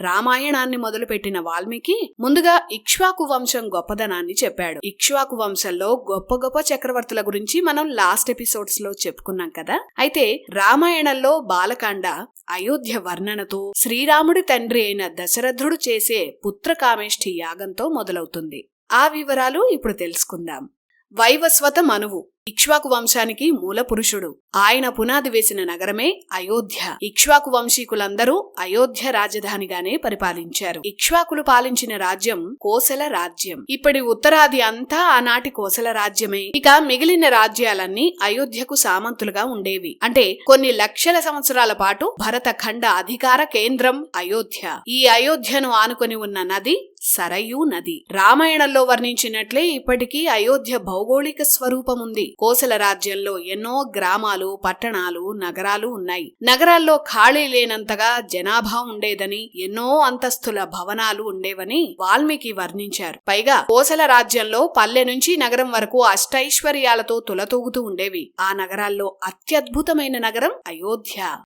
రామాయణాన్ని మొదలుపెట్టిన వాల్మీకి ముందుగా ఇక్ష్వాకు వంశం గొప్పదనాన్ని చెప్పాడు. ఇక్ష్వాకు వంశంలో గొప్ప గొప్ప చక్రవర్తుల గురించి మనం లాస్ట్ ఎపిసోడ్స్లో చెప్పుకున్నాం కదా. అయితే రామాయణంలో బాలకాండ అయోధ్య వర్ణనతో శ్రీరాముడి తండ్రి అయిన దశరథుడు చేసే పుత్రకామేష్ఠి యాగంతో మొదలవుతుంది. ఆ వివరాలు ఇప్పుడు తెలుసుకుందాం. వైవస్వత మనువు ఇక్ష్వాకు వంశానికి మూల పురుషుడు. ఆయన పునాది వేసిన నగరమే అయోధ్య. ఇక్ష్వాకు వంశీకులందరూ అయోధ్య రాజధానిగానే పరిపాలించారు. ఇక్ష్వాకులు పాలించిన రాజ్యం కోసల రాజ్యం. ఇప్పటి ఉత్తరాది అంతా ఆనాటి కోసల రాజ్యమే. ఇక మిగిలిన రాజ్యాలన్నీ అయోధ్యకు సామంతులుగా ఉండేవి. అంటే కొన్ని లక్షల సంవత్సరాల పాటు భరత ఖండ అధికార కేంద్రం అయోధ్య. ఈ అయోధ్యను ఆనుకొని ఉన్న నది సరయూ నది. రామాయణంలో వర్ణించినట్లే ఇప్పటికీ అయోధ్య భౌగోళిక స్వరూపం ఉంది కోసల రాజ్యంలో ఎన్నో గ్రామాలు పట్టణాలు నగరాలు ఉన్నాయి. నగరాల్లో ఖాళీ లేనంతగా జనాభా ఉండేదని ఎన్నో అంతస్తుల భవనాలు ఉండేవని వాల్మీకి వర్ణించారు. పైగా కోసల రాజ్యంలో పల్లె నుంచి నగరం వరకు అష్టైశ్వర్యాలతో తులతూగుతూ ఉండేవి. ఆ నగరాల్లో అత్యద్భుతమైన నగరం అయోధ్య.